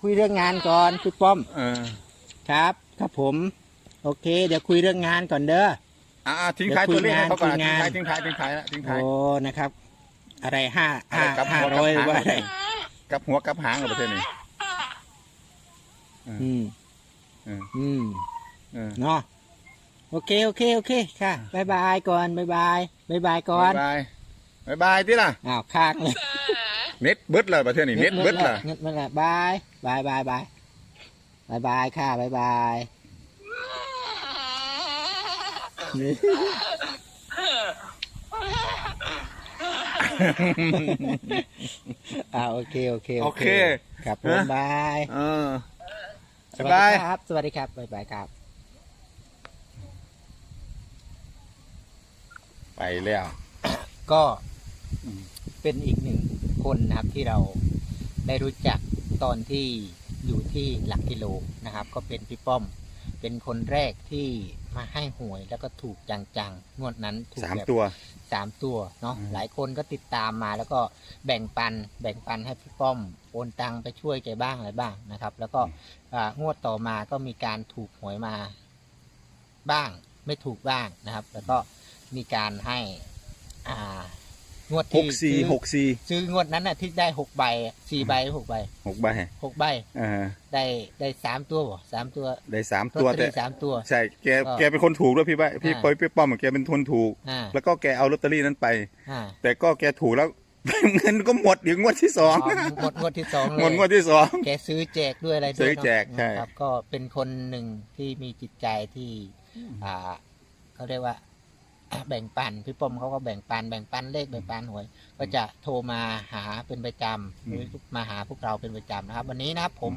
คุยเรื่องงานก่อนพี่ป้อม เออครับ ครับผม โอเค เดี๋ยวคุยเรื่องงานก่อนเด้อ อ่าทิ้งท้ายตัวเลขให้เขาก่อนคุยทิ้งงานท้ายทิ้งท้ายทิ้งท้ายละทิ้งท้าย โอ้นะครับ อะไรห้าอะไรห้ากับห้าหัวร้อยกับหางว่าอะไร กับหัวกับหางกับประเทศนี้ อืม เอออืมเออเนาะโอเค โอเค โอเค ค่ะบายบายก่อนบายบายบายบายก่อน บายบายบายที่ล่ะ อ้าวค้างเลย เน็ตเบิดเลยประเทศนี้เน็ตเบิดล่ะเน็ตเบิดละบายบายบายบายบายบายค่ะบายบายอ่าโอเคโอเคโอเคครับผมนะบายเออสวัสบายดีครับ สวัสดีครับบายบายครับ ไปแล้ว ก็อืมเป็นอีกหนึ่ง คนนะครับที่เราได้รู้จักตอนที่อยู่ที่หลักกิโลนะครับ ก็เป็นพี่ป้อมเป็นคนแรกที่มาให้หวยแล้วก็ถูกจังๆงวดนั้นถูกสามแบบตัว สามตัวเนาะอืม หลายคนก็ติดตามมาแล้วก็แบ่งปันแบ่งปันให้พี่ป้อมโอนตังไปช่วยแกบ้างอะไรบ้างนะครับ แล้วก็อ่างวดต่อมาก็มีการถูกหวยมาบ้าง ไม่ถูกบ้างนะครับ แล้วก็มีการให้อ่า งวดหที่กสี่ซื้อหกสี่ซื้องวดนั้นน่ะที่ได้หกใบสี่ใบหกใบหกใบหกใบเออได้ได้สามตัวบ่สามตัวได้สามลอตตัวเตอแต่รี่สามตัว ใช่แกก็แกเป็นคนถูกด้วยพี่ป้าพี่อ่า ปอยพี่ป้อมแกเป็นคนถูก อ่าแล้วก็แกเอาลอตเตอรี่นั้นไป อ่าแต่ก็แกถูกแล้ว เงินก็หมดอีกงวดที่สองอ๋อหมดงวดที่สองเลย หมดงวดที่สอง แกซื้อแจกด้วยอะไรด้วยซื้อเนาะแจกใช่ นะครับ ก็เป็นคนหนึ่งที่มีจิตใจที่ อ่าเขาเรียกว่า แบ่งปันพี่ป้อมเขาก็แบ่งปันแบ่งปันเลขแบ่งปันหวย ก็จะโทรมาหาเป็นประจำหรือมาหาพวกเราเป็นประจำนะครับ วันนี้นะครับผม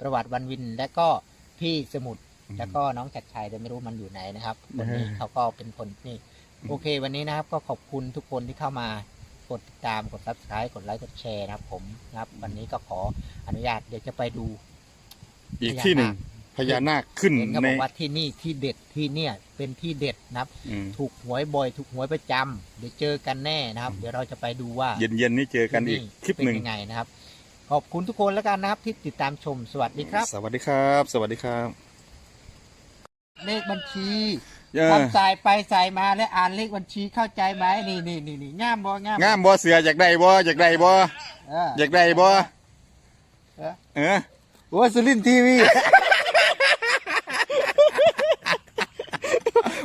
ประวัติวันวินและก็พี่สมุทรแล้วก็น้องจัดชัยแต่ไม่รู้มันอยู่ไหนนะครับวันนี้เขาก็เป็นคนนี่โอเค วันนี้นะครับก็ขอบคุณทุกคนที่เข้ามากดติดตามกด subscribe กดไลค์กดแชร์นะครับผมนะครับ วันนี้ก็ขออนุญาตเดี๋ยวจะไปดูอีกที่หนึ่ง พญานาคขึ้นเห็นเขาใน บอกว่าที่นี่ที่เด็ดที่เนี่ยเป็นที่เด็ดนะครับ อืมถูกหวยบ่อยถูกหวยประจำเดี๋ยวเจอกันแน่นะครับ เดี๋ยวเราจะไปดูว่าเย็นๆนี้เจอกันอีกคลิปเป็นหนึ่งยังไงนะครับ ขอบคุณทุกคนแล้วกันนะครับ ที่ติดตามชมสวัสดีครับ สวัสดีครับ สวัสดีครับเลขบัญชีเออทำสายไปสายมาและอ่านเลขบัญชีเข้าใจไหมนี่นี่นี่นี่ง่ามบ่ง่ามงามบ่เสืออยากได้บ่อยากได้บ่เอออยากได้บ่เออ เออ โอ้สุรินทร์ทีวี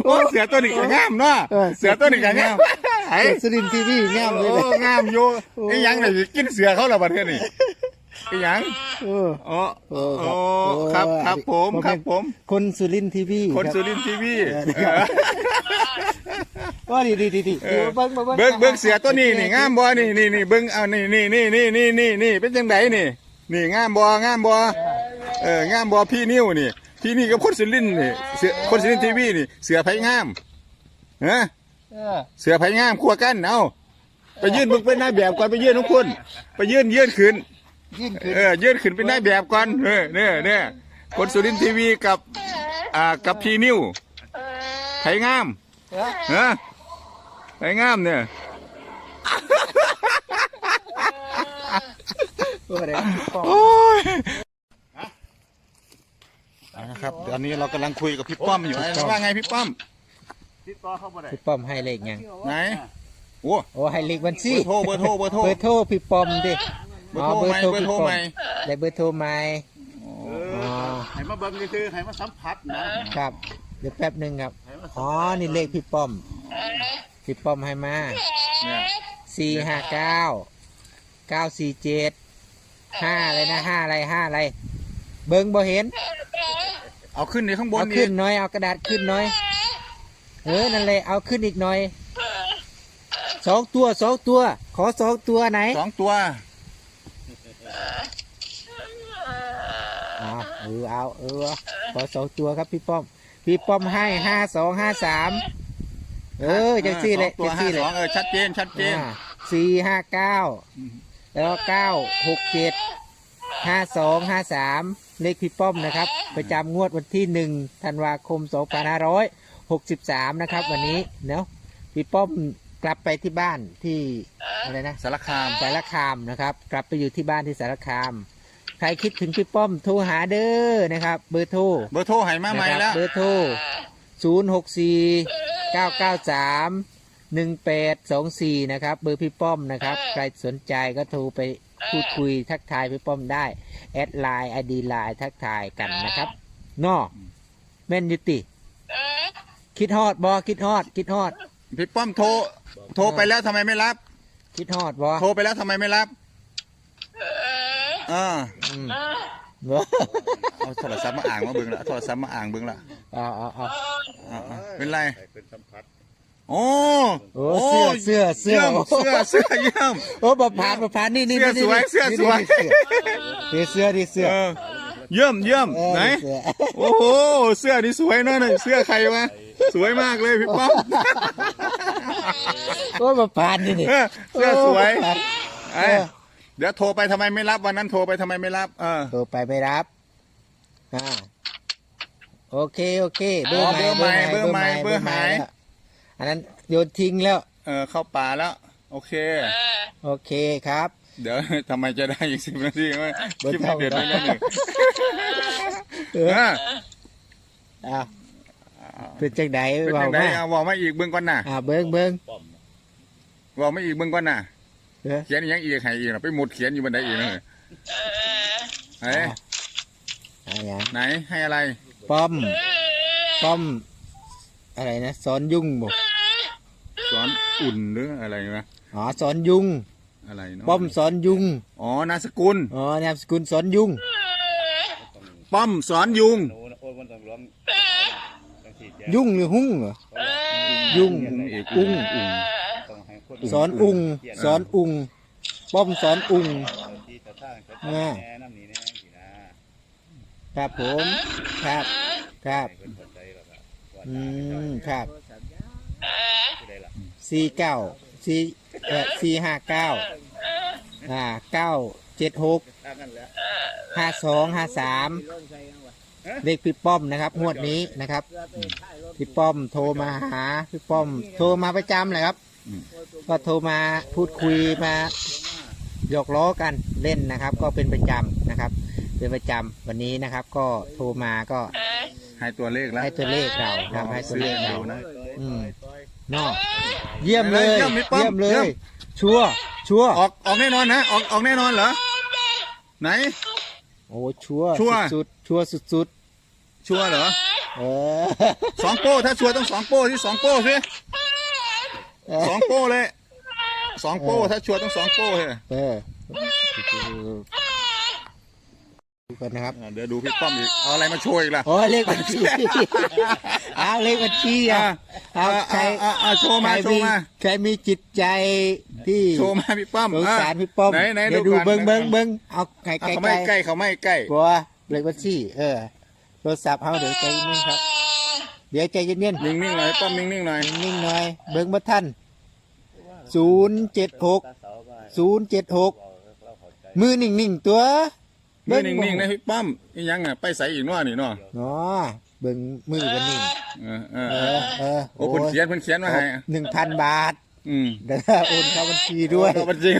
โอ้เสือตัวนี้ก็งามเนาะเออเสือตัวนี้ก็งามไอ้สุรินทร์ทีวีง่ามเลยโอ้งามอยู่ไอ้หยังเลยกินเสือเขาและบัดเทศนี่ไอ้หยังเออโอ้โอ้โอ้ครับครับโอ้ครับผมครับผม คนสุรินทร์ทีวีคนสุรินทร์ทีวีก็ดีดีดีดีเออเบิ้งเบิ้งเบิ้งเบิ้งเสือตัวนี้นี่งามบ่นี่นี่นี่เบิ้งเอานี่นี่นี่นี่นี่นี่นี่เป็นจังไดนี่ นี่งามบ่งามบ่เอองามบ่พี่นิ้วนี่ พี่นี่กับคนสุรินทร์นี่เสือคนสุรินทร์ทีวีนี่เสือไผงามฮะเออเสือไผงามคั่วกันเอาไปยื่นมึงเป็นนายแบบก่อนไปยื่นทุกคนไปยื่นยื่นขึ้นยื่นขึ้นเออยื่นขึ้นเป็นนายแบบก่อนเออเนี่ยเนี่ยคนสุรินทร์ทีวีกับอ่ากับพี่นิ้วไผงามเออฮะไผงามเนี่ยโอ้เดี๋ยวโอ้ยเอา นะครับตอนนี้เรากำลังคุยกับพี่ป้อมอยู่ว่าไงพี่ป้อมพี่ป้อมให้เลขยังไหนโอ้โอ้ให้เลขบัญชีเบอร์โทรเบอร์โทรเบอร์โทรเบอร์โทรพี่ป้อมดิเบอร์โทรไหมเบอร์โทรไหมได้เบอร์โทรไหมอ๋อ๋อให้มาเบิ่งนี่คือให้มาสัมผัสนะครับเดี๋ยวแป๊บหนึ่งครับอ๋อนี่เลขพี่ป้อมพี่ป้อมให้มาเนี่ยสี่ห้าเก้าเก้าสี่เจ็ดห้าอะไรนะห้าอะไรห้าอะไร เบิ้งบ่เห็น เอาขึ้นในข้างบนเอาดิขึ้นหน่อย เอากระดาษขึ้นหน่อย เออ นั่นเลยเอาขึ้นอีกหน่อย สองตัวสองตัว ขอสองตัวไหนสองตัวเอาเออ เอา เออ ขอสองตัวครับพี่ป้อม พี่ป้อมให้ห้าสองห้าสาม เออจังซี่เลยสองตัวจังห้าซี่เลสยองเออชัดเจนชัดเจน สี่ห้าเก้าแล้วเก้าหกเจ็ด ห้าสองห้าสามเลขพี่ป้อมนะครับ ประจำงวดวันที่หนึ่งธันวาคมสองพันห้าร้อยหกสิบสามนะครับ วันนี้เนาะพี่ป้อมกลับไปที่บ้านที่อะไรนะสารคามสารคามนะครับ กลับไปอยู่ที่บ้านที่สารคาม ใครคิดถึงพี่ป้อมโทรหาเด้อนะครับ เบอร์โทรเบอร์โทรให้มาใหม่นะครับแล้วเบอร์โทรศูนย์หกสี่เก้าเก้าสามหนึ่งแปดสองสี่นะครับ เบอร์พี่ป้อมนะครับ ใครสนใจก็โทรไป พูดคุยทักทายพี่ป้อมได้ แอดไลน์ไอดีไลน์ทักทายกันนะครับนอแม่นยุติคิดฮอดบอคิดฮอด คิดฮอด พี่ป้อมโทร โทรไปแล้วทำไมไม่รับ คิดฮอดบอโทรไปแล้วทำไมไม่รับอ่าอืมบ่เอาโทรศัพท์มาอ่างมาเบิ่งละโทรศัพท์มาอ่างเบิ่งละเอาเอาเอาอ่าอ่าเป็นไรให้เป็นสัมผัสโอ้ โอ้เสื้อเสื้อเสื้อเยี่ยมเสื้อเสื้อเยี่ยม โอ้บะพานบะพานนี่นี่เสื้อนี่สวยนี่เสื้อสวย นี่เสื้อดิเสื้อเออเยี่ยมเยี่ยมเออไหนเสื้อ โอ้โหเสื้อนี่สวยเนอะนี่เสื้อใครวะสวยมากเลยพี่ป้อมโอ้บะพานนี่นี่เออเสื้อสวยโบะพานไอ้เดี๋ยวโทรไปทำไมไม่รับวันนั้นโทรไปทำไมไม่รับเออ โทรไปไม่รับอ่าโอเคโอเคเบออ๋ร์อใหม่เบอร์ใหม่เบอร์ใหม่เบอร์หายแล้ว อันนั้นโยนทิ้งแล้ว เออเข้าป่าแล้ว โอเคโอเคครับ เดี๋ยวทำไมจะได้อีกสิบนาทีไหมเบอร์คลิปเท่าเด็ดๆเลยนะหนึ่งเอเออออ้าวเป็นจังไดเป็นเบายังไงมาเอาบอกมาอีกเบื้องก่อนน่ะอ่าเบิ้งเบิ้งป้อมบอกมาอีกเบื้องก่อนน่ะเออเขียนอีกอยังอีกให้อีกน่ะไปหมดเขียนอยู่บันไดอีกนะเฮ้ยอ่าอย่างไหนให้อะไร ป้อมป้อม อะไรนะสอนยุ่งบ่ สอนอุ่นหรืออะไรวะอ๋อสอนยุง อะไรเนาะป้อมสอนยุง อ๋อนามสกุล อ๋อนามสกุลสอนยุง ป้อมสอนยุง หนูนะโอ้ยมันต้องร้องต้องฉีดยายุ่งหรือหุ้งเหรอ ยุ่งเอกอุ้งอุ้ง ต้องให้คนสอนอุง สอนอุง ป้อมสอนอุง ที่จะสร้างจะอ่าแน่น้ำนี้แน่สินะครับผม ครับ ครับ ให้คนสนใจหรอกครับว่า อืม ครับผู้ใดล่ะ สี่เก้าสี่เอ่อสี่ห้าเก้าอ่าเก้าเจ็ดหกถ้างั้นแหล้วห้าสองห้าสามเลขพี่ป้อมนะครับงวดนี้นะครับพี่ป้อมโทรมาหาพี่ป้อม โทรมาประจำเลยครับอืมก็โทรมาพูดคุยมาหยอกล้อกันเล่นนะครับ ก็เป็นประจำนะครับ เป็นประจำวันนี้นะครับ ก็โทรมาก็ให้ตัวเลขแล้วให้ตัวเลขเราครับให้ตัวเลขเราซื้ออยู่นะอืม เนอกเยี่ยมเลยเยี่ยมพี่ป้อมเยี่ยมเลเยี่ยย ม ชัวร์ชัวร์ออกออกแน่นอนนะออกออกแน่นอนเหรอไหน โอ้ชัวร์ชัวร์ สุดๆชัวร์สุดชัวร์เหรอๆเออสองโป้ถ้าชัวร์ต้องสองโป้ที่สองโป้สิสองโป้เลยสองโป้ถ้าชัวร์ต้องสองโป้เลยเออ ดูกันนะครับอ่าเดี๋ยวดูพี่ป้อมอีก เอาอะไรมาโชว์อีกล่ะ โอ้ยเลขบัญชีเอาเลขบัญชีอะเอาอ่าใครอ่าอ่าโชว์มาใครโชว์มา ใครมีจิตใจที่โชว์มาพี่ป้อมสงอะสารพี่ป้อมไหนไหนเดี๋ยวดูดูก่อนเบิ้งนะเบิ้งเบิ้งเอาใครอะใกล้เขาใกไม่ล้ใกล้เขาไม่ใกล้บัวเลขบัญชีเออโทรศัพท์เอาเดี๋ยวใจเย็นๆครับ เดี๋ยวใจเย็นนิ่งๆหน่อยป้อมนิ่งๆหน่อยๆนิ่งๆหน่อย เบิ้งมาท่านศูนย์เจ็ดหกตาเสาก็ให้ศูนย์เจ็ดหกเราเข้าใจมือนิ่งๆตัว มือนิ่งๆนะพี่ป้อมอีหยังอะไปใส่อีกเนาะนี่เนาะเนาะเบิ้งมือกันนิ่งเออเออเอเอออเออโอ้คนเขียนคนเขียนมาให้หนึ่งพันบาทอืมเดี๋ยวโอนเข้าบัญชีด้วย เอาบัญชี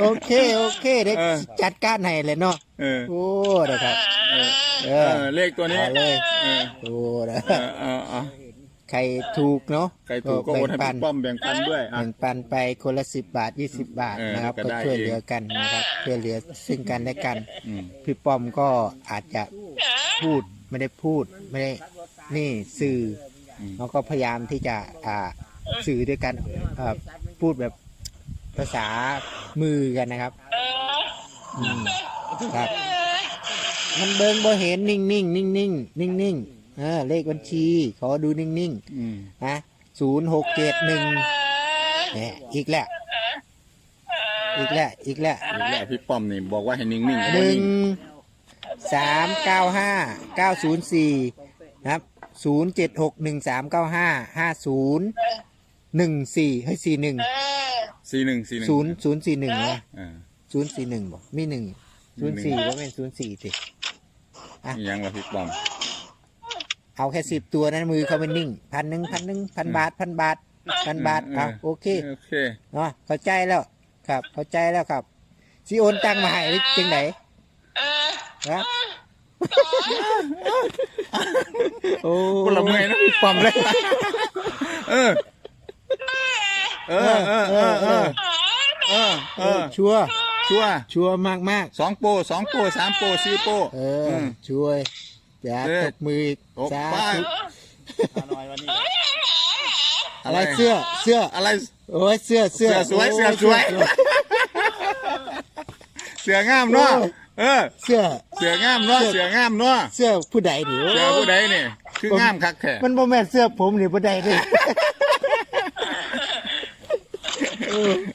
โอเค โอเคเดี๋ยวเออ จัดการให้เลยเนาะเออ โอ้นะครับ เอเอออเลขตัวนี้เอาเลย เออโอ้นะ เออเออเออ ใครถูกเนาะใครถูกก็โอนให้แบ่งปันพี่ป้อมแบ่งปันด้วยอะ แบ่งปันไปคนละสิบบาทยี่สิบบาทเออนะครับ ก็ก็ได้ช่วยเองเหลือกันนะครับช่วยเหลือซึ่งกันและกันอืม พี่ป้อมก็อาจจะพูดไม่ได้พูดไม่ได้นี่สื่ออมเขาก็พยายามที่จะอ่าสื่อด้วยกันอ่าพูดแบบภาษามือกันนะครับอืมครับ มันเบิงบ่เห็นนิ่งนิ่งนิ่งนิ่งนิ่งนิ่งๆเออเลขบัญชี ขอดูนิ่งนิ่งอืมๆนะศูนย์หกเจ็ดหนึ่งเนี่ยอีกแล้วอีกแล้วอีกแล้วอีกแล้วพี่ป้อมนี่บอกว่าให้นิ่งๆก็หบ่นึ่งนิ่งสามเก้าห้าเก้าศูนย์สี่นะครับศูนย์เจ็ดหกหนึ่งสามเก้าห้าห้าศูนย์หนึ่งสี่ให้สี่หนึ่งสี่หนึ่งสี่หนึ่งศูนย์ศูนย์สี่หนึ่งนะ อ่า ศูนย์สี่หนึ่งบ่มีหนึ่งศูนย์สี่ก็เป็นศูนย์สี่สิอีหยังล่ะพี่ป้อม เอาแค่สิบตัวนั้นมือเขาเป็นนิ่งพันหนึ่งพันหนึ่งพันบาทพันบาทพันบาทเออเอาโอเคโอเคเนาะเข้าใจแล้วครับ เข้าใจแล้วครับสิโอนตังมาให้หรือจังไดฮะโอ้คนละเมื่อยนะพี่ป้อมเลยเออเออเออเออเออเออเออชัวร์ชัวร์ชัวร์มากมากสองโปรสองโปรสามโปรสี่โปรๆเอออมช่วย อย่าเออตบมืออีกตบสาป้าธุมาหน่อยวันนี้ อะไรเสื้อเสื้ออะไร โอ้ยเสื้อเสื้อเสื้อสวยโเสื้อสวย เสืองามเนาะเออ เสื้อ เสืองามเนาะเสืองามเนาะเสื้อผู้ใดนี่เสือผู้ใดนี่คืองามคักแท้มันบ่แม่นเสื้อผมนี่ผู้ใดนี่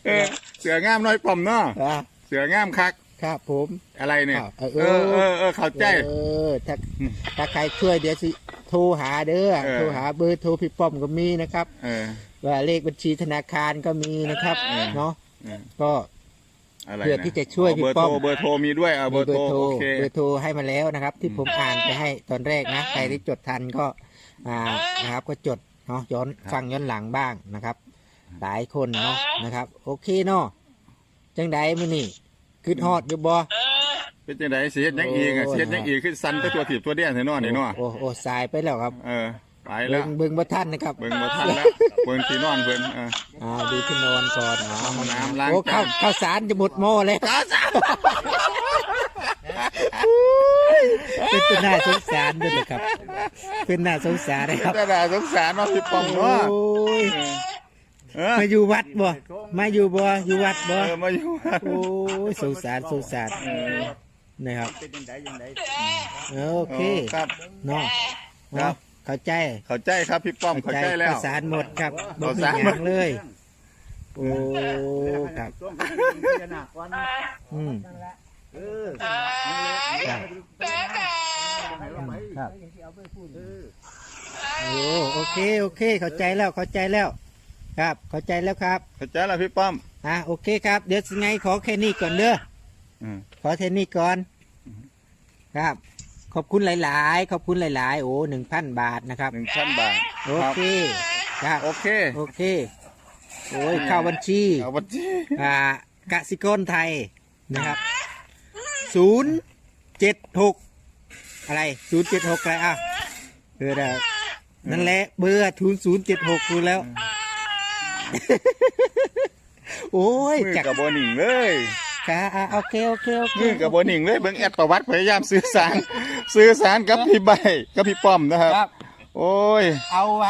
เออเสืองามน้อยป้อมเนาะ อะเสืองามคัก ครับผมอะไรเนี่ยอ้าวเออเออเออเข้าใจ เออถ้าอืมถ้าใครช่วยเดี๋ยวสิโทรหาเด้อเออ โทรหาเบอร์โทรพี่ป้อมก็มีนะครับเออ ว่าเลขบัญชีธนาคารก็มีนะครับเออ เนาะเออก็ อะไรเพื่อที่จะช่วยเบอร์พี่ป้โทอรมเบอร์โทรมีด้วยเอาเบมีอร์เบอโทรร์โทรโอเค เบอร์โทรให้มาแล้วนะครับ ที่ผมอ่านไปให้ตอนแรกนะใครที่จดทันก็อ่านะครับก็จดเนาะย้อนฟังย้อนหลังบ้างนะครับ หลายคนเนาะนะครับ โอเคเนาะจังใดมื้อนี้ คิดฮอดอยู่บ่เป็นจังไดสิเฮ็ดหยังอีกอะโอ้ยสิเฮ็ดหยังอีกคือสั่นไปตัวถีบตัวเดียนแท้เนาะนี่เนาะโอ้โอ้สายไปแล้วครับเออไปเบิ่แล้วงเบิ่งบ่ทันนะครับเบิ่งบ่ทันแล้วเบิ่งที่นอนเพิ่นเออ อ่าดูที่นอนก่อนอ๋อห้องน้ำล้างโอ้จานข้าวข้าวสารจะหมดหม้อเลยตาจ้าเป็นตัวน่าสงสารด้วยนะครับเป็นน่าสงสารนะครับแต่ด่าสงสารเนาะพี่ป้อมเนาะโอ้ย เออ มาอยู่วัดบ่มาอยู่บ่อยู่วัดบ่เออมาอยู่วัดโอ้ยสงสารสงสารนะครับเป็นยังไงยังไงโอเคครับเนาะครับเข้าใจเข้าใจครับพี่ป้อมเข้าใจแล้วข้าวสารหมดครับบ่ข้าวมีสารหหมยัดงเลยโอ้ครับต้องขนาดวันอืมเออครับครับโอ้โอเคโอเค เข้าใจแล้วเข้าใจแล้ว ครับ เข้าใจแล้วครับ เข้าใจแล้วพี่ป้อม อะโอเคครับ เดี๋ยวไงขอแค่นี้ก่อนเด้ออืมขอแค่นี้ก่อน ครับ ขอบคุณหลาย ๆ ขอบคุณหลาย ๆ โอ้หนึ่งพันบาทนะครับ หนึ่งพันบาทโอครับเค ครับ โอเคโอเค โอ้ยเข้าบัญชี เอาบัญชีอ่ากสิกรไทยนะครับศูนย์เจ็ดหกอะไรศูนย์เจ็ดหกอะไรอะเออได้นั่นแหละเบอร์ศูนย์ศูนย์เจ็ดหกดูแล้ว โอ้ยมือจักกับโบหนิงเลยกะอะโอเคโอเคโอเคมือกับโบหนิงเลยเบิ่งแอดประวัติพยายามสื่อสาร สื่อสารกับพี่ใบกับพี่ป้อมนะครับ ครับ โอ้ย เอาไว้